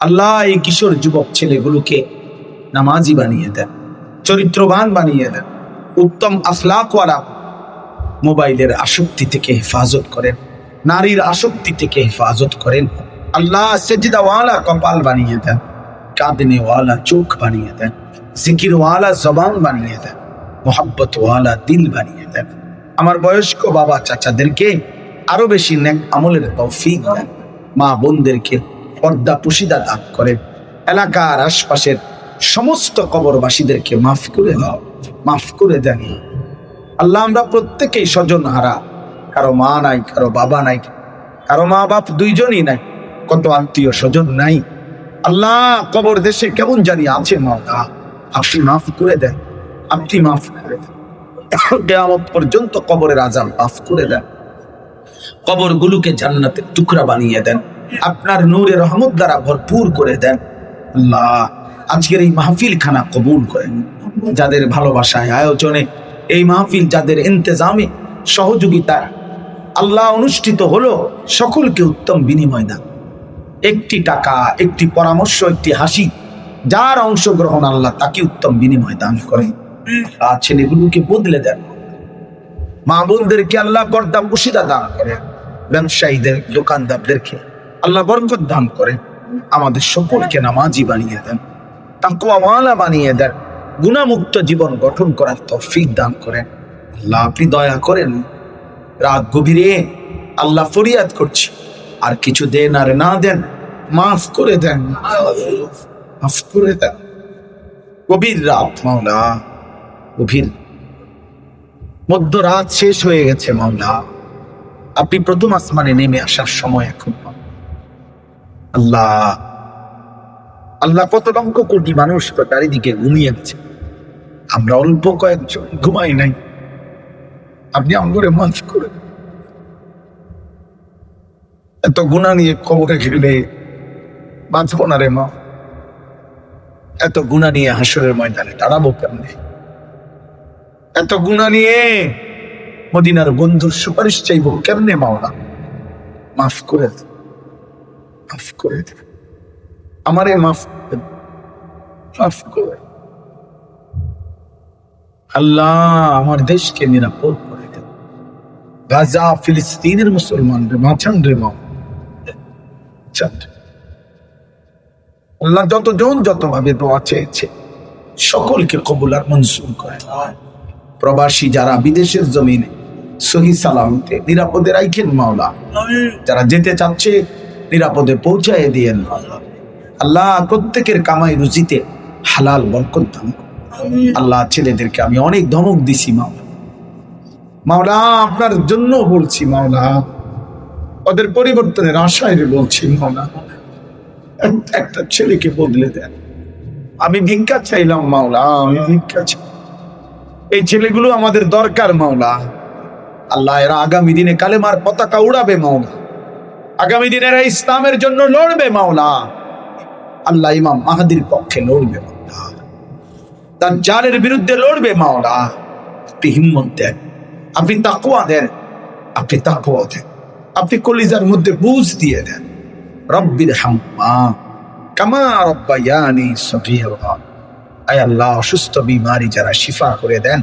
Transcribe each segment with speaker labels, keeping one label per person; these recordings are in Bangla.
Speaker 1: আল্লাহ এই কিশোর যুবক ছেলেগুলোকে নামাজি বানিয়ে দেন, চরিত্রবান বানিয়ে দেন, উত্তম আখলাকওয়ালা মোবাইলের আসক্তি থেকে হেফাজত করেন, নারীর আসক্তি থেকে হেফাজত করেন, আল্লাহ সেজদাওয়ালা কপাল বানিয়ে দেন, কাঁদনেওয়ালা চোখ বানিয়ে দেন, জিকিরওয়ালা জবান বানিয়ে দেন, মোহাব্বতওয়ালা দিল বানিয়ে দেন। আমার বয়স্ক বাবা চাচাদেরকে আরও বেশি নেক আমলের তৌফিক দেন মা বোনদেরকে পর্দা পুশিদা দান করেন এলাকার আশপাশের সমস্ত কবরবাসীদেরকে মাফ করে দাও, মাফ করে দেন। আল্লাহ আমরা প্রত্যেকেই স্বজন হারা, কারও মা নাই, কারও বাবা নাই, কারও মা বাপ দুইজনই নাই, কত আত্মীয় স্বজন নাই। আল্লাহ কবর দেশে কেমন জানি আছে মাওলা, আপনি মাফ করে দেন, আপনি মাফ করে দেন। কেয়ামত পর্যন্ত কবরের আজাব মাফ করে দেন। কবরগুলোকে জান্নাতের টুকরা বানিয়ে দেন। আপনার নূরে রহমত দ্বারা ভরপুর করে দেন। আল্লাহ, আজকের এই মাহফিল খানা কবুল করেন। যাদের ভালোবাসায় আয়োজনে এই মাহফিল, যাদের ইন্তজামে সহযোগিতা। আল্লাহ অনুষ্ঠিত হলো সকলকে উত্তম বিনিময় দান। একটি টাকা, একটি পরামর্শ, একটি হাসি, যার অংশগ্রহণ আল্লাহ তাকে উত্তম বিনিময় দান করে আর ছেলেগুলোকে বদলে দেন। মা বোনদেরকে আল্লাহ বরদাম বসিদা দান করেন। ব্যবসায়ীদের, দোকানদারদেরকে। আল্লাহ বরকত দান করেন আমাদের সকলকে নামাজি বানিয়ে দেন তাকুয়াওয়ালা বানিয়ে দেন গুণামুক্ত জীবন গঠন করার তৌফিক দান করেন। আল্লাহ আপনি দয়া করেন, রাত গভীরে আল্লাহ ফরিয়াদ করছি, আর কিছু দেন আর না দেন, মাফ করে দেন। মাফ করে দেন। গভীর রাত, মাওলা, গভীর। মধ্যরাত শেষ হয়ে গেছে, মাওলা। আপনি প্রথম আসমানে নেমে আসার সময় এখন আল্লাহ। আল্লাহ কত লক্ষ কোটি মানুষ চারিদিকে ঘুমিয়ে আছে। আমরা অল্প কয়েকজন, ঘুমাই নাই। আপনি আমগরে মাফ করে এত গুণা নিয়ে খবরে ঘিরলে বাঁচবো না রে মা। এত গুণা নিয়ে হাসরের ময়দানে দাঁড়াবো কেমনে? এত গুণা নিয়ে মদিনার বন্ধুর সুপারিশ চাইব কেমনে মাওলা মাফ করে দে মাফ করে দে। আমারে মাফ মাফ করে আল্লাহ আমার দেশকে নিরাপদ করে দে। গাজা ফিলিস্তিনের মুসলমানরে বাঁচান রে মা রে। আল্লাহ যতজন যতভাবে দোয়া চেয়েছে সকলকে কবুল আর মঞ্জুর করে প্রবাসী যারা বিদেশের জমিনে সহি সালামতে নিরাপদে রাইখেন মাওলা যারা যেতে চাচ্ছে নিরাপদে পৌঁছায় দিয়েন আল্লাহ। প্রত্যেকের কামাই রুজিতে হালাল বরকত দান আল্লাহ ছেলেদেরকে আমি অনেক ধমক দিছি, মাওলা। মাওলা, আপনার জন্য বলছি, মাওলা। ওদের পরিবর্তনের আশায় বলছি, মাওলা। একটা ছেলেকে বদলে দেন। আমি ভিক্ষা চাইলাম, মাওলা, আমি ভিক্ষা চাই। এই ছেলেগুলো আমাদের দরকার, মাওলা। আল্লাহ এরা আগামী দিনে কালেমার পতাকা উড়াবে, মাওলা। আগামী দিনে এরা ইসলামের জন্য লড়বে মাওলা। আল্লাহ ইমাম মাহাদির পক্ষে লড়বে মাওলা। তার জালের বিরুদ্ধে লড়বে মাওলা। আপনি হিম্মত দেন, আপনি তাকুয়া দেন, আপনি তাকুয়া দেন, আপনি কলিজার মধ্যে বুঝ দিয়ে দেন। রব্বির হাম্মা, কামা রব্বায়ানি সফিয়া আয় আল্লাহ, অসুস্থ বিমারি যারা শিফা করে দেন,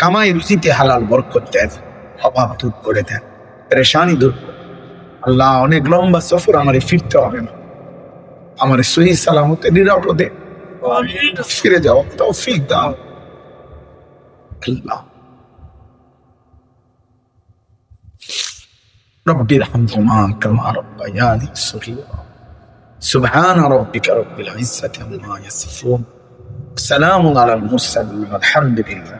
Speaker 1: কামাই রুচিতে হালাল বরকত দেন, অভাব দূর করে দেন, পরেশানি দূর করে। আল্লাহ অনেক লম্বা সফর আমারে ফিরতে হবে না আমার সহি সালামতে নিরাপদে ফিরে যাও তৌফিক দাও আল্লাহ رب ارحمهما كما ربياني صغيرا سبحان ربك رب العزة عما يصفون سلام على المرسلين والحمد لله